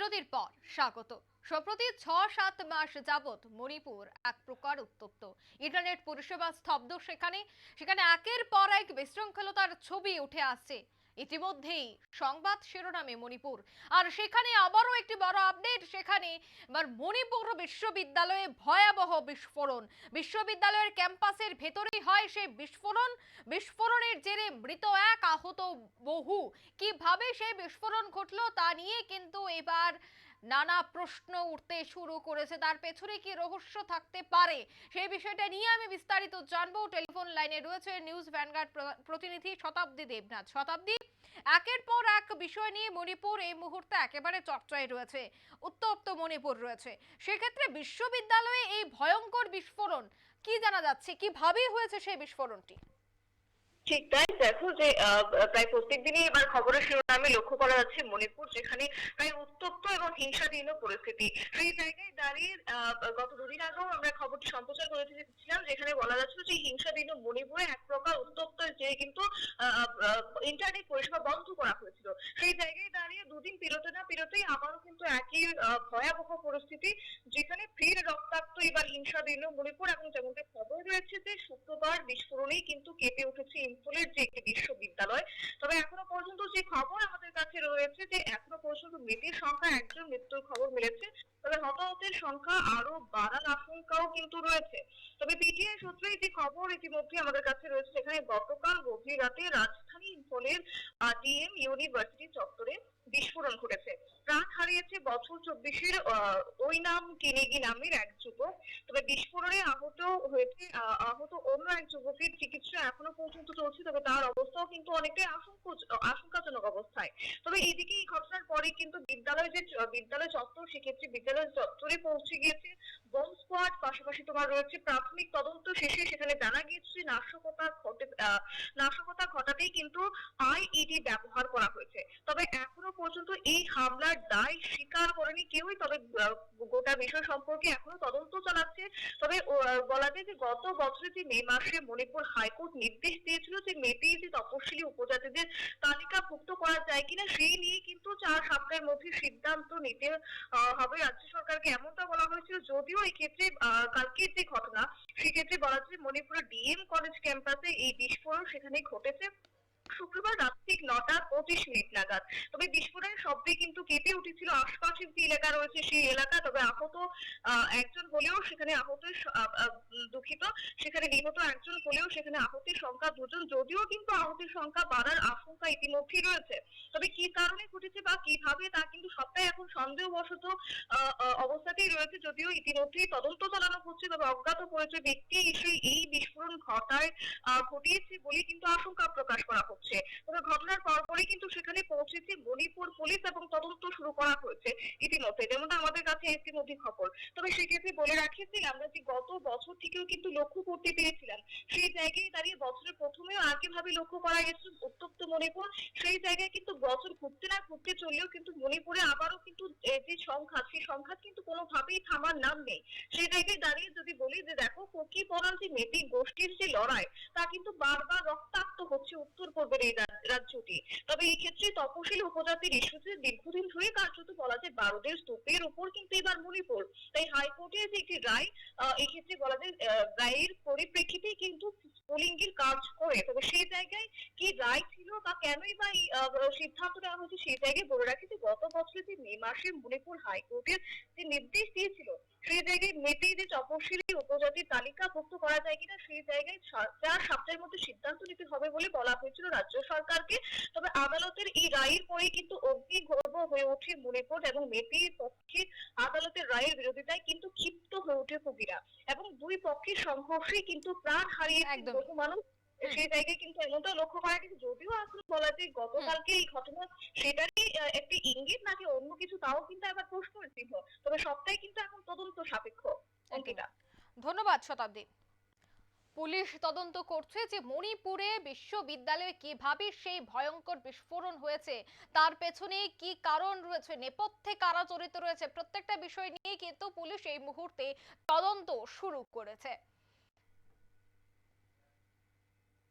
বিরতির পর স্বাগত। সম্প্রতি ছ সাত মাস যাবৎ মণিপুর এক প্রকার উত্তপ্ত। ইন্টারনেট পরিষেবা স্তব্ধ সেখানে সেখানে একের পর এক বিশৃঙ্খলতার ছবি উঠে আসছে। ইতিমধ্যেই সংবাদ শিরোনামে মণিপুর। আর সেখানে আবারও একটি বড় আপডেট সেখানে এবার মণিপুর বিশ্ববিদ্যালয়ে ভয়াবহ বিস্ফোরণ। বিশ্ববিদ্যালয়ের ক্যাম্পাসের ভেতরেই হয় সেই বিস্ফোরণ। বিস্ফোরণের জেরে মৃত এক আহত বহু। কীভাবে সেই বিস্ফোরণ ঘটলো তা নিয়ে কিন্তু এবার নানা প্রশ্ন উঠতে শুরু করেছে। তার পেছনে কি রহস্য থাকতে পারে? সেই বিষয়টা নিয়ে আমি বিস্তারিত জানব। টেলিফোন লাইনে রয়েছে নিউজ ভ্যানগার্ড প্রতিনিধি শতাব্দী দেবনাথ। শতাব্দী, একের পর এক বিষয় নিয়ে মণিপুর এই মুহূর্তে একেবারে চর্চায় রয়েছে। উত্তপ্ত মণিপুর রয়েছে। সেক্ষেত্রে বিশ্ববিদ্যালয়ে এই ভয়ঙ্কর বিস্ফোরণ, কি জানা যাচ্ছে? কীভাবে হয়েছে সেই বিস্ফোরণটি? ঠিক তাই? দেখো যে প্রায় প্রত্যেকদিনই এবার খবরের শিরোনামে লক্ষ্য করা যাচ্ছে মণিপুর, যেখানে প্রায় উত্তপ্ত এবং হিংসাধীন পরিস্থিতি। সেই জায়গায় দাঁড়িয়ে গত দুদিন আগেও আমরা খবরটি সম্প্রচার করেছিলাম যেখানে বলা যাচ্ছিল যে হিংসাধীন মণিপুরে এক প্রকার উত্তপ্ত যে কিন্তু ইন্টারনেট পরিষেবা বন্ধ করা হয়েছিল। সেই জায়গায় দাঁড়িয়ে দুদিন পেরোতে না পেরোতেই আবারও কিন্তু একই ভয়াবহ পরিস্থিতি, যেখানে ফের রক্তাক্ত এবার হিংসাধীন মণিপুর। এবং যেমনটা খবর রয়েছে যে, শুক্রবার বিস্ফোরণেই কিন্তু কেঁপে উঠেছে ইম্ফলের যে একটি বিশ্ববিদ্যালয়, তবে এখনও পর্যন্ত যে খবর আমাদের কাছে রয়েছে যে এখনও পর্যন্ত মৃতের সংখ্যা একজন মৃত্যুর খবর মিলেছে, তবে হতাহতের সংখ্যা আরও বাড়ার আশঙ্কাও কিন্তু রয়েছে। তবে পিটিআই সূত্রে যে খবর ইতিমধ্যে আমাদের কাছে রয়েছে, সেখানে গতকাল গভীর রাতে রাজধানী ইম্ফলের ডিএম ইউনিভার্সিটি চত্বরে বিস্ফোরণ ঘটেছে। প্রাণ হারিয়েছে বছর চব্বিশের ওই নাম কিনেগি নামের এক যুবক। তবে বিস্ফোরণে আহত হয়েছে আহত অন্য এক যুবকের চিকিৎসা এখনও পর্যন্ত চলছে, তবে তার অবস্থাও কিন্তু অনেকটাই আশঙ্কা আশঙ্কাজনক অবস্থায়। তবে এদিকে এই ঘটনার পরে কিন্তু বিদ্যালয় যে, বিদ্যালয় চত্বর, সেক্ষেত্রে বিদ্যালয় চত্বরে পৌঁছে গিয়েছে বোম স্কোয়াড পাশাপাশি তোমার রয়েছে প্রাথমিক তদন্ত শেষে সেখানে জানা গিয়েছে নাশকতা ঘটে নাশকতা ঘটাতেই কিন্তু আইইডি ব্যবহার করা হয়েছে। তবে এখনও পর্যন্ত এই হামলার দায় স্বীকার করেনি কেউই, তবে গোটা বিষয় সম্পর্কে এখনও তদন্ত চালাচ্ছে। তবে বলা যায় যে গত বছরে যে মে মাসে মণিপুর হাইকোর্ট নির্দেশ দিয়েছিল যে মেতেই যে তপশিলি উপজাতিদের তালিকাভুক্ত করা যায় কিনা, সেই নিয়ে কিন্তু চার সপ্তাহের মধ্যে সিদ্ধান্ত নিতে হবে। রাজ্য সরকারকে এমনটা বলা হয়েছিল যদিও এই ক্ষেত্রে আহ, কালকের যে ঘটনা সেক্ষেত্রে বলা যায় মণিপুরের ডিএম কলেজ ক্যাম্পাসে এই বিস্ফোরণ সেখানে ঘটেছে। শুক্রবার রাত ঠিক নটা পঁচিশ মিনিট নাগাদ। তবে বিস্ফোরণের শব্দে কিন্তু কেঁপে উঠেছিল আশপাশের যে এলাকা রয়েছে সেই এলাকা। তবে আহত একজন হলেও সেখানে আহতের স- আহ, আহ, উম, দুঃখিত। সেখানে নিহত একজন হলেও সেখানে আহতের সংখ্যা দুজন। যদিও কিন্তু আহতের সংখ্যা বাড়ার আশঙ্কা ইতিমধ্যেই রয়েছে। তবে কি কারণে ঘটেছে বা কীভাবে তা কিন্তু সবটাই এখন সন্দেহবশত অবস্থাতেই রয়েছে। যদিও ইতিমধ্যেই তদন্ত চালানো হচ্ছে তবে অজ্ঞাত পরিচয় ব্যক্তি এসে এই বিস্ফোরণ ঘটায় ঘটিয়েছে বলে কিন্তু আশঙ্কা প্রকাশ করা হচ্ছে। তবে ঘটনার পরপরই কিন্তু সেখানে পৌঁছেছে মণিপুর পুলিশ এবং তদন্ত শুরু করা হয়েছে ইতিমধ্যে। যেমনটা আমাদের কাছে ইতিমধ্যে খবর। তবে সেক্ষেত্রে বলে রাখি যে আমরা যে গত বছর থেকেও কিন্তু লক্ষ্য করতে পেরেছিলাম, সেই জায়গায় দাঁড়িয়ে বছরের প্রথমেও আগে ভাবে লক্ষ্য করা গেছে উত্তপ্ত মণিপুর, সেই জায়গায় কিন্তু বছর ঘুরতে না ঘুরতে চললেও কিন্তু মণিপুরে আবারও কিন্তু যে সংখ্যা সেই সংখ্যা কিন্তু কোনোভাবেই থামার নাম নেই। সেই জায়গায় দাঁড়িয়ে যদি বলি যে, দেখো ফকি পরান যে মেটি গোষ্ঠীর যে লড়াই, তা কিন্তু বারবার রক্তাক্ত হচ্ছে উত্তর পূর্বের এই রাজ্যটি। তবে এই ক্ষেত্রে তপশিল উপজাতির ইস্যুতে দীর্ঘদিন ধরে কার্যত বলা যায় বারোদের স্তূপের উপর কিন্তু এবার মণিপুর। তাই হাইকোর্টের যে একটি রায় এই ক্ষেত্রে বলা যায় রায়ের পরিপ্রেক্ষিতেই কিন্তু স্কুলিংয়ের কাজ করে। তবে সেই জায়গায় কি রায় ছিল বা কেনই বা এই, সিদ্ধান্ত নেওয়া হয়েছে সেই জায়গায় বলে রাখি যে গত বছরে যে মে মাসে মণিপুর হাইকোর্টের যে নির্দেশ দিয়েছিল সেই জায়গায় মেটেই যে তপশিলি উপজাতির তালিকাভুক্ত করা যায় কিনা সেই জায়গায় চার সপ্তাহের মধ্যে সিদ্ধান্ত নিতে হবে বলে বলা হয়েছিল রাজ্য সরকারকে তবে আদালতের এই রায়ের পরে কিন্তু অগ্নিগর্ভ হয়ে ওঠে মণিপুর এবং মেটের পক্ষে আদালতের রায়ের বিরোধিতায় কিন্তু ক্ষিপ্ত হয়ে ওঠে কবিরা এবং দুই পক্ষের সংঘর্ষে কিন্তু প্রাণ হারিয়েছে একদমই। বহু মানুষ সেই জায়গায় কিন্তু এমনটা লক্ষ্য করা গেছে যদিও এখন বলা যায় গতকালকে এই ঘটনা সেটারই একটি ইঙ্গিত নাকি অন্য কিছু তাও কিন্তু প্রশ্নের চিহ্ন তবে সবটাই কিন্তু এখন তদন্ত সাপেক্ষ অঙ্কিতা। ধন্যবাদ শতাব্দী। পুলিশ তদন্ত করছে যে মণিপুরে বিশ্ববিদ্যালয়ে কীভাবে সেই ভয়ঙ্কর বিস্ফোরণ হয়েছে তার পেছনে কি কারণ রয়েছে নেপথ্যে কারা জড়িত রয়েছে প্রত্যেকটা বিষয় নিয়ে কিন্তু পুলিশ এই মুহূর্তে তদন্ত শুরু করেছে।